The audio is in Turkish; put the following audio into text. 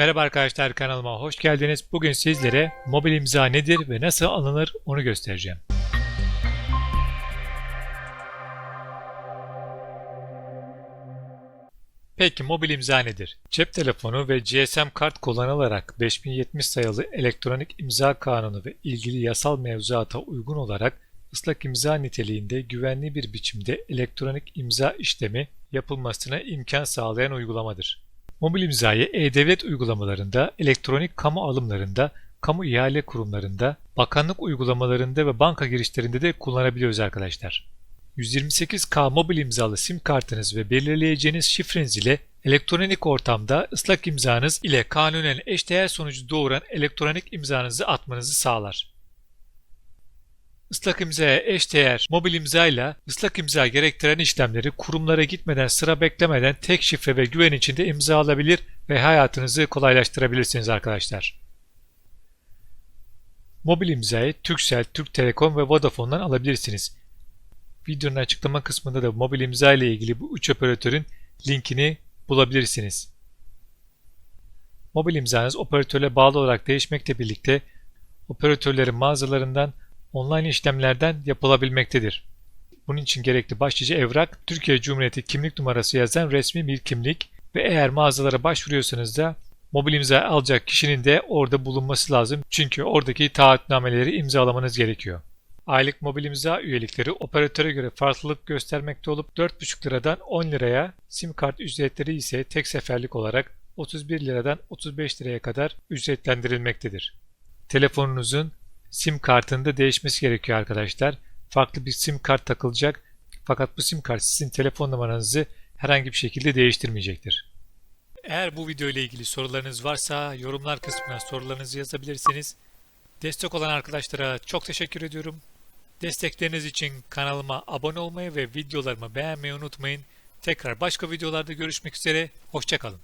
Merhaba arkadaşlar kanalıma hoş geldiniz. Bugün sizlere mobil imza nedir ve nasıl alınır onu göstereceğim. Peki mobil imza nedir? Cep telefonu ve GSM kart kullanılarak 5070 sayılı elektronik imza kanunu ve ilgili yasal mevzuata uygun olarak ıslak imza niteliğinde güvenli bir biçimde elektronik imza işlemi yapılmasına imkan sağlayan uygulamadır. Mobil imzayı e-devlet uygulamalarında, elektronik kamu alımlarında, kamu ihale kurumlarında, bakanlık uygulamalarında ve banka girişlerinde de kullanabiliyoruz arkadaşlar. 128K mobil imzalı sim kartınız ve belirleyeceğiniz şifreniz ile elektronik ortamda ıslak imzanız ile kanunen eşdeğer sonucu doğuran elektronik imzanızı atmanızı sağlar. Islak imzaya eşdeğer mobil imzayla ıslak imza gerektiren işlemleri kurumlara gitmeden sıra beklemeden tek şifre ve güven içinde imza alabilir ve hayatınızı kolaylaştırabilirsiniz arkadaşlar. Mobil imzayı Turkcell, Türk Telekom ve Vodafone'dan alabilirsiniz. Videonun açıklama kısmında da mobil imza ile ilgili bu üç operatörün linkini bulabilirsiniz. Mobil imzanız operatörle bağlı olarak değişmekle birlikte operatörlerin mağazalarından online işlemlerden yapılabilmektedir. Bunun için gerekli başlıca evrak Türkiye Cumhuriyeti kimlik numarası yazan resmi bir kimlik ve eğer mağazalara başvuruyorsanız da mobil imza alacak kişinin de orada bulunması lazım. Çünkü oradaki taahhütnameleri imzalamanız gerekiyor. Aylık mobil imza üyelikleri operatöre göre farklılık göstermekte olup 4,5 liradan 10 liraya, sim kart ücretleri ise tek seferlik olarak 31 liradan 35 liraya kadar ücretlendirilmektedir. Telefonunuzun sim kartında değişmesi gerekiyor arkadaşlar. Farklı bir sim kart takılacak fakat bu sim kart sizin telefon numaranızı herhangi bir şekilde değiştirmeyecektir. Eğer bu video ile ilgili sorularınız varsa yorumlar kısmına sorularınızı yazabilirsiniz. Destek olan arkadaşlara çok teşekkür ediyorum. Destekleriniz için kanalıma abone olmayı ve videolarımı beğenmeyi unutmayın. Tekrar başka videolarda görüşmek üzere. Hoşçakalın.